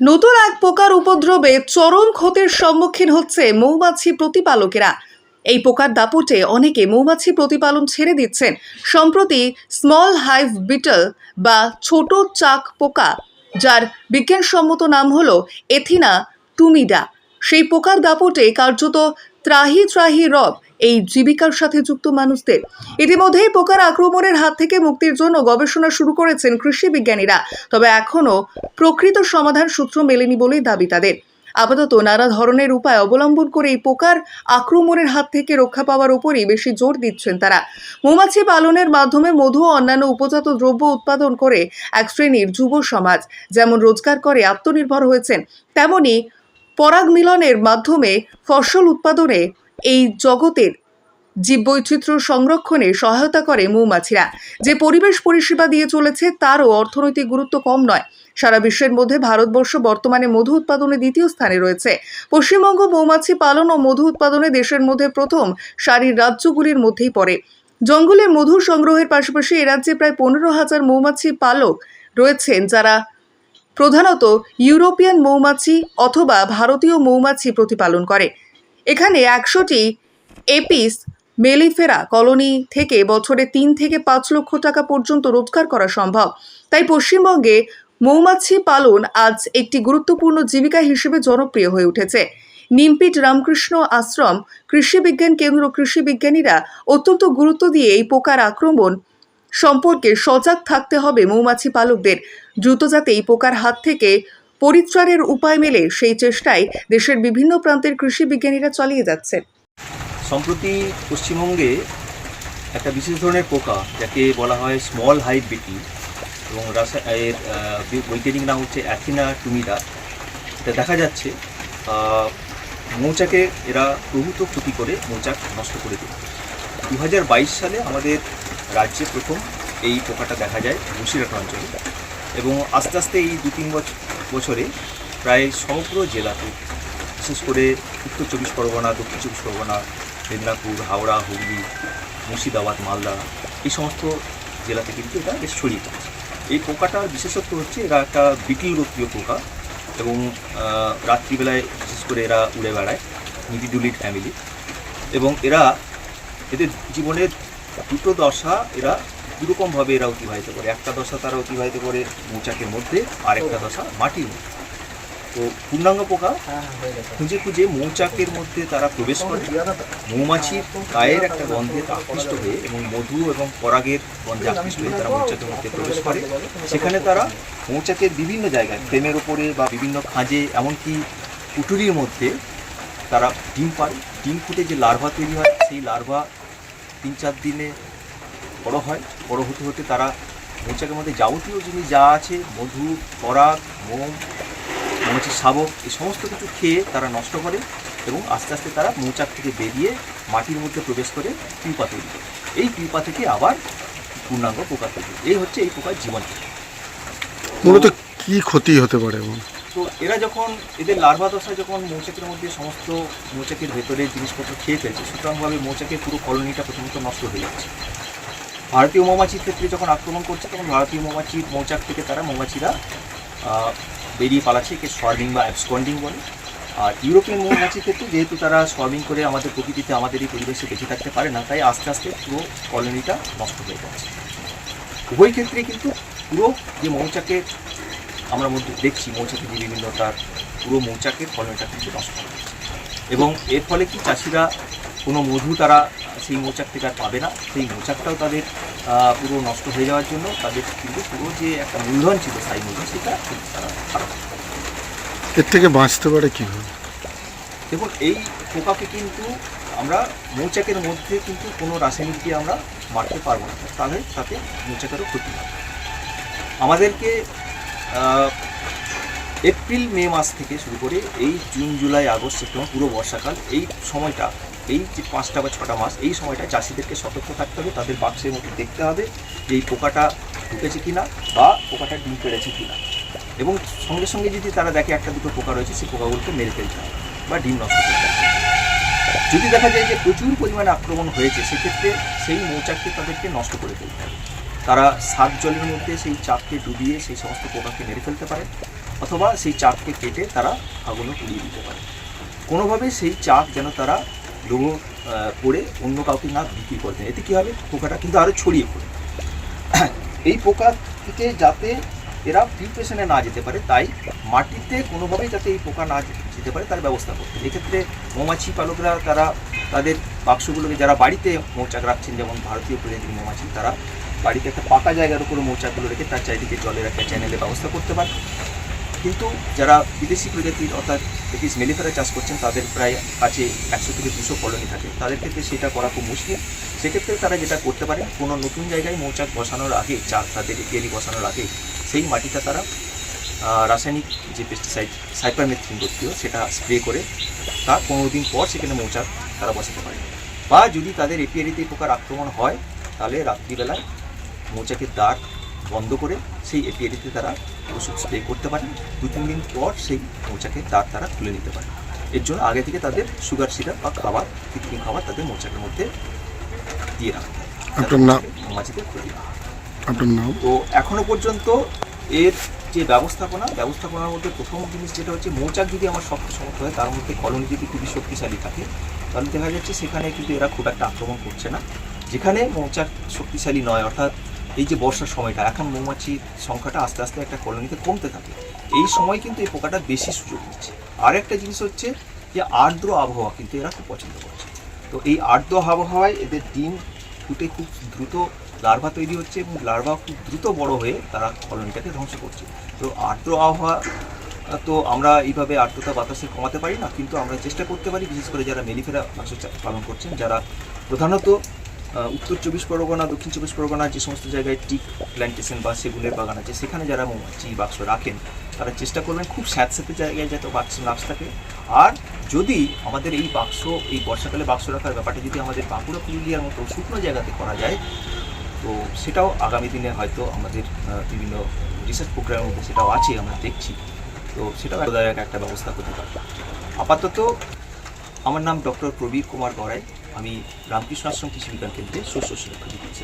নতুন এক পোকার উপদ্রবে চরম ক্ষতির সম্মুখীন হচ্ছে মৌমাছি প্রতিপালকেরা। এই পোকার দাপটে অনেকে মৌমাছি প্রতিপালন ছেড়ে দিচ্ছেন। সম্প্রতি স্মল হাইভ বিটল বা ছোট চাক পোকা, যার বিজ্ঞানসম্মত নাম হলো এথিনা টুমিডা, সেই পোকার দাপটে কার্যত ত্রাহি ত্রাহি রব এই জীবিকার সাথে যুক্ত মানুষদের। ইতিমধ্যেই পোকার আক্রমণের হাত থেকে মুক্তির জন্য গবেষণা শুরু করেছেন কৃষি বিজ্ঞানীরা। তবে এখনও প্রকৃত সমাধান সূত্র মেলেনি বলেই দাবি তাদের। আপাতত নানা ধরনের উপায় অবলম্বন করে এই পোকার আক্রমণের হাত থেকে রক্ষা পাওয়ার উপরই বেশি জোর দিচ্ছেন তারা। মৌমাছি পালনের মাধ্যমে মধু ও অন্যান্য উপজাত দ্রব্য উৎপাদন করে এক শ্রেণির যুব সমাজ। যেমন রোজগার করে, আত্মনির্ভর হয়েছেন, তেমনি পরাগ মিলনের মাধ্যমে ফসল উৎপাদনে এই জগতের জীববৈচিত্র্য সংরক্ষণে সহায়তা করে মৌমাছিরা। যে পরিবেশ পরিষেবা দিয়ে চলেছে, তারও অর্থনৈতিক গুরুত্ব কম নয়। সারা বিশ্বের মধ্যে ভারতবর্ষ বর্তমানে মধু উৎপাদনে দ্বিতীয় স্থানে রয়েছে। পশ্চিমবঙ্গ মৌমাছি পালন ও মধু উৎপাদনে দেশের মধ্যে প্রথম সারির রাজ্যগুলির মধ্যেই পড়ে। জঙ্গলে মধু সংগ্রহের পাশাপাশি এ রাজ্যে প্রায় পনেরো হাজার মৌমাছি পালক রয়েছেন, যারা প্রধানত ইউরোপিয়ান মৌমাছি অথবা ভারতীয় মৌমাছি প্রতিপালন করে। এখানে একশোটি এপিস মেলিফেরা কলোনি থেকে বছরে তিন থেকে পাঁচ লক্ষ টাকা পর্যন্ত রোজগার করা সম্ভব। তাই পশ্চিমবঙ্গে মৌমাছি পালন আজ একটি গুরুত্বপূর্ণ জীবিকা হিসেবে জনপ্রিয় হয়ে উঠেছে। নিমপিট রামকৃষ্ণ আশ্রম কৃষি বিজ্ঞান কেন্দ্র কৃষি বিজ্ঞানীরা অত্যন্ত গুরুত্ব দিয়ে এই পোকার আক্রমণ সম্পর্কে সজাগ থাকতে হবে মৌমাছি পালকদের। দ্রুত যাতে এই পোকার হাত থেকে পরিত্রাণের উপায় মেলে, সেই চেষ্টায় দেশের বিভিন্ন প্রান্তের কৃষি বিজ্ঞানীরা চালিয়ে যাচ্ছেন। সম্প্রতি পশ্চিমবঙ্গে একটা বিশেষ ধরনের পোকা, যাকে বলা হয় স্মল হাইভ বিটি এবং এর বৈজ্ঞানিক নাম হচ্ছে অ্যাথিনা টুমিডা এটা দেখা যাচ্ছে মৌচাকে এরা প্রভূত ক্ষতি করে, মৌচাক নষ্ট করে দেয়। দু হাজার বাইশ সালে আমাদের রাজ্যে প্রথম এই পোকাটা দেখা যায় বসিরহাট অঞ্চলে। এবং আস্তে আস্তে এই দু তিন বছর প্রায় সমগ্র জেলাতে, বিশেষ করে উত্তর চব্বিশ পরগনা, দক্ষিণ চব্বিশ পরগনা, মেদিনীপুর, হাওড়া, হুগলি, মুর্শিদাবাদ, মালদা, এই সমস্ত জেলাতে কিন্তু এটা বেশ ছড়িয়ে পড়েছে। এই পোকাটার বিশেষত্ব হচ্ছে এরা একটা বিটিল গোত্রীয় পোকা এবং রাত্রিবেলায় বিশেষ করে এরা উড়ে বেড়ায় নিবিডুলিট ফ্যামিলি এবং এরা এদের জীবনের দুটো দশা এরা দুরকমভাবে এরা অতিবাহিত করে। একটা দশা তারা অতিবাহিত করে মৌচাকের মধ্যে আর একটা দশা মাটির মধ্যে। তো পূর্ণাঙ্গ পোকা খুঁজে খুঁজে মৌচাকের মধ্যে তারা প্রবেশ করে। মৌমাছির গায়ের একটা গন্ধে আকৃষ্ট হয়ে এবং মধু এবং পরাগের গন্ধে আকৃষ্ট হয়ে তারা মৌচাকের মধ্যে প্রবেশ করে। সেখানে তারা মৌচাকের বিভিন্ন জায়গায় ফ্রেমের ওপরে বা বিভিন্ন খাঁজে এমনকি কুটুরির মধ্যে তারা ডিম পারে ডিম ফুটে যে লার্ভা তৈরি হয় সেই লার্ভা তিন চার দিনে বড় হয়, বড় হতে হতে তারা মৌচাকের মধ্যে যাবতীয় জিনিস যা আছে, মধু, পরাগ, মোম মৌমাছির শাবক, এই সমস্ত কিছু খেয়ে তারা নষ্ট করে এবং আস্তে আস্তে তারা মৌচাক থেকে বেরিয়ে মাটির মধ্যে প্রবেশ করে পিপা তৈরি করে। এই পিপা থেকে আবার পূর্ণাঙ্গ পোকা তৈরি এই হচ্ছে এই পোকার জীবন মূলত কি ক্ষতি হতে পারে তো এরা যখন, এদের লার্ভা দশায় যখন মৌচাকের মধ্যে সমস্ত মৌচাকের ভেতরে জিনিসপত্র খেয়ে ফেলছে সুতরাংভাবে মৌচাকের পুরো কলোনিটা প্রথমত নষ্ট হয়ে যাচ্ছে। ভারতীয় মৌমাছির ক্ষেত্রে যখন আক্রমণ করছে, তখন ভারতীয় মৌমাছির মৌচাক থেকে তারা মৌমাছিরা বেরিয়ে পালাচ্ছে, একে সোয়ার্মিং বা অ্যাবসকন্ডিং বলে। আর ইউরোপিয়ান মৌমাছির ক্ষেত্রে যেহেতু তারা সোয়ার্মিং করে আমাদের প্রকৃতিতে আমাদের এই পরিবেশে বেঁচে থাকতে পারে না, তাই আস্তে আস্তে পুরো কলোনিটা নষ্ট হয়ে যাচ্ছে। উভয় ক্ষেত্রে কিন্তু পুরো যে মৌচাকের আমরা মধ্যে দেখছি মৌচাকের যে বিভিন্ন তার পুরো মৌচাকের ফলনটা কিন্তু নষ্ট যাচ্ছে। এবং এর ফলে কি চাষিরা কোনো মধু তারা সেই মৌচাক থেকে আর পাবে না? সেই মৌচাকটাও তাদের পুরো নষ্ট হয়ে যাওয়ার জন্য তাদের কিন্তু পুরো যে একটা মূলধন ছিল সাই মূলধন সেটা তারা এর থেকে বাঁচতে পারে কীভাবে দেখুন এই পোকাকে কিন্তু আমরা মৌচাকের মধ্যে কিন্তু কোনো রাসায়নিক দিয়ে আমরা মারতে পারব না। তাহলে তাতে মৌচাকেরও ক্ষতি হবে। আমাদেরকে এপ্রিল, মে মাস থেকে শুরু করে এই জুন, জুলাই, আগস্ট, সেপ্টেম্বর, পুরো বর্ষাকাল এই সময়টা, এই যে পাঁচটা বা ছটা মাস, এই সময়টা চাষিদেরকে সতর্ক থাকতে হবে, তাদের বাক্সের মধ্যে দেখতে হবে যে এই পোকাটা ঢুকেছে কিনা বা পোকাটা ডিম পেড়েছে কিনা। এবং সঙ্গে সঙ্গে যদি তারা দেখে একটা দুটো পোকা রয়েছে, সেই পোকাগুলোকে মেরে ফেলতে হবে বা ডিম নষ্ট করতে হবে। যদি দেখা যায় যে প্রচুর পরিমাণে আক্রমণ হয়েছে, সেক্ষেত্রে সেই মৌচাককে তাদেরকে নষ্ট করে ফেলতে হবে। তারা সাত জলের মধ্যে সেই চাপকে ডুবিয়ে সেই সমস্ত পোকাকে মেরে ফেলতে পারে, অথবা সেই চাপকে কেটে তারা আগুনে পুড়িয়ে দিতে পারে। কোনোভাবে সেই চাপ যেন তারা লোহ করে অন্য কাউকে না বিক্রি করে দেয়। এতে কী হবে? পোকাটা কিন্তু আরও ছড়িয়ে পড়ে। এই পোকা থেকে যাতে এরা ফিল্ট্রেশনে না যেতে পারে, তাই মাটিতে কোনোভাবেই যাতে এই পোকা না যেতে পারে, তার ব্যবস্থা করতে। এক্ষেত্রে মৌমাছি পালকরা তারা তাদের বাক্সগুলোকে, যারা বাড়িতে মৌচাক রাখছেন, যেমন ভারতীয় প্রজাতির মৌমাছি, তারা বাড়িতে একটা পাকা জায়গার উপরে মৌচাকগুলো রেখে তার চারিদিকে জলের একটা চ্যানেলের ব্যবস্থা করতে পারে। কিন্তু যারা বিদেশি প্রজাতির অর্থাৎ ব্রিটিশ মেলিফেরা চাষ করছেন, তাদের প্রায় কাছে একশো থেকে দুশো কলোনি থাকে। তাদের ক্ষেত্রে সেটা করা খুব মুশকিল। সেক্ষেত্রে তারা যেটা করতে পারে, কোনো নতুন জায়গায় মৌচাক বসানোর আগে চাক তাদের এপিয়ারি বসানোর আগে, সেই মাটিটা তারা রাসায়নিক যে পেস্টিসাইড সাইপারমেথ্রিন গোত্রীয় সেটা স্প্রে করে তার পনেরো দিন পর সেখানে মৌচাক তারা বসাতে পারে। বা যদি তাদের এপিয়ারিতে পোকার আক্রমণ হয়, তাহলে রাত্রিবেলায় মৌচাকের দাগ বন্ধ করে সেই এপিয়ারিতে তারা ওষুধ স্প্রে করতে পারে। দু তিন দিন পর সেই মৌচাকের দাগ তারা তুলে নিতে পারে। এর জন্য আগে থেকে তাদের সুগার সিরাপ বা খাবার কৃত্রিম খাবার তাদের মৌচাকের মধ্যে দিয়ে রাখতে হবে। তো এখনও পর্যন্ত এর যে ব্যবস্থাপনা ব্যবস্থাপনার মধ্যে প্রথম জিনিস যেটা হচ্ছে মৌচাক যদি আমার শক্ত সমর্থ হয় তার মধ্যে কলোনি যদি খুবই শক্তিশালী থাকে তাহলে দেখা যাচ্ছে সেখানে কিন্তু এরা খুব একটা আক্রমণ করছে না। যেখানে মৌচাক শক্তিশালী নয় অর্থাৎ এই যে বর্ষার সময়টা, এখন মৌমাছির সংখ্যাটা আস্তে আস্তে একটা কলোনিতে কমতে থাকে। এই সময় কিন্তু এই পোকাটা বেশি সুযোগ নিচ্ছে আর একটা জিনিস হচ্ছে যে আর্দ্র আবহাওয়া কিন্তু এরা খুব পছন্দ করছে। তো এই আর্দ্র আবহাওয়ায় এদের ডিম ফুটে খুব দ্রুত লার্ভা তৈরি হচ্ছে এবং লার্ভা খুব দ্রুত বড় হয়ে তারা কলোনিটাকে ধ্বংস করছে। তো আর্দ্র আবহাওয়া, তো আমরা এইভাবে আর্দ্রতা বাতাসে কমাতে পারি না, কিন্তু আমরা চেষ্টা করতে পারি, বিশেষ করে যারা মেলিফেরা পালন করছেন, যারা প্রধানত উত্তর চব্বিশ পরগনা, দক্ষিণ চব্বিশ পরগনা যে সমস্ত জায়গায় টিক, প্ল্যান্টেশন বা সেগুনের বাগান আছে, সেখানে যারা মৌমাছি বাক্স রাখেন, তারা চেষ্টা করবেন খুব স্যাঁতস্যাঁতে জায়গায় যাতে বাক্স নাচ থাকে। আর যদি আমাদের এই বাক্স, এই বর্ষাকালে বাক্স রাখার ব্যাপারটা যদি আমাদের বাঁকুড়া পুরুলিয়ার মতো শুকনো জায়গাতে করা যায়, তো সেটাও আগামী দিনে হয়তো আমাদের বিভিন্ন রিসার্চ প্রোগ্রামের মধ্যে সেটাও আছে, আমরা দেখছি। তো সেটাও একটা ব্যবস্থা করতে পারবে। আপাতত আমার নাম ডক্টর প্রবীর কুমার গড়াই। আমি রামকৃষ্ণ আশ্রম কৃষি বিজ্ঞান কেন্দ্রে শস্য সুরক্ষা বিজ্ঞান